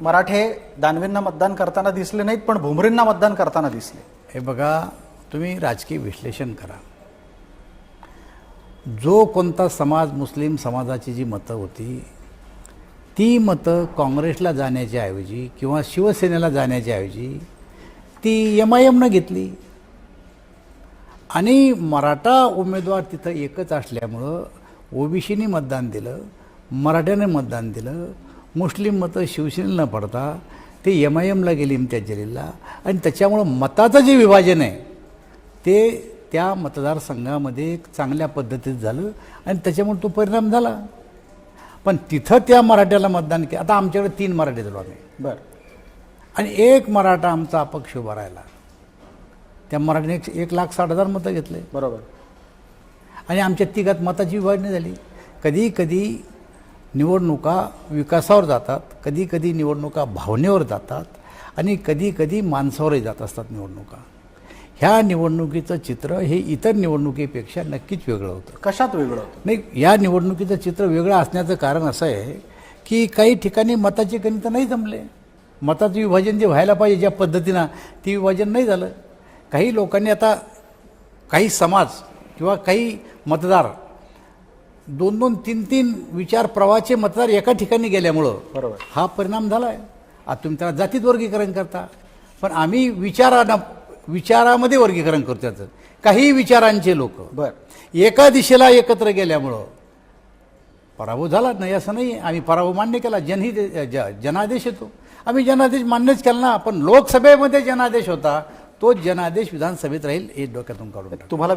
मराठे दानवेंना मतदान करताना दिसले नाहीत पण भुमरेंना मतदान करताना दिसले. हे बघा तुम्ही राजकीय विश्लेषण करा. जो कोणता समाज मुस्लिम समाजाची जी मतं होती ती मतं काँग्रेसला जाण्याच्या ऐवजी किंवा शिवसेनेला जाण्याच्या ऐवजी ती एम आय एमनं घेतली. आणि मराठा उमेदवार तिथं एकच असल्यामुळं ओबीसीने मतदान दिलं मराठ्याने मतदान दिलं मुस्लिम मतं शिवसेनेला न पडता ते एम आय एमला गेली इम्तियाज जलीलला. आणि त्याच्यामुळं मताचं जे विभाजन आहे ते त्या मतदारसंघामध्ये एक चांगल्या पद्धतीत झालं आणि त्याच्यामुळे तो परिणाम झाला. पण तिथं त्या मराठ्याला मतदान केलं. आता आमच्याकडे तीन मराठे झालो आम्ही बर. आणि एक मराठा आमचा अपक्ष उभा राहिला. त्या मराठीने एक एक लाख साठ हजार मतं घेतले. बरोबर. आणि आमच्या तिघात मताची विभागणी झाली. कधी कधी निवडणुका विकासावर जातात कधी कधी निवडणुका भावनेवर जातात आणि कधी कधी माणसावरही जात असतात निवडणुका. ह्या निवडणुकीचं चित्र हे इतर निवडणुकीपेक्षा नक्कीच वेगळं होतं. कशात वेगळं होतं? नाही या निवडणुकीचं चित्र वेगळं असण्याचं कारण असं आहे की काही ठिकाणी मताचे गणित नाही जमले. मताचं विभाजन जे व्हायला पाहिजे ज्या पद्धतीनं ते विभाजन नाही झालं. काही लोकांनी आता काही समाज किंवा काही मतदार दोन दोन तीन तीन विचार प्रवाहाचे मतदार एका ठिकाणी गेल्यामुळं बरोबर. हा परिणाम झाला आहे आता तुम्ही त्याला जातीत वर्गीकरण करता. पण आम्ही विचारानं विचारामध्ये वर्गीकरण करतो त्याचं. काही विचारांचे लोक. बर. एका दिशेला एकत्र गेल्यामुळं पराभव झाला नाही असं नाही. आम्ही पराभव मान्य केला. जनहित ज जनादेश येतो. आम्ही जनादेश मान्यच केला ना. पण लोकसभेमध्ये जनादेश होता. तो जनादेश विधानसभेत राहील हे डोक्यातून काढून. तुम्हाला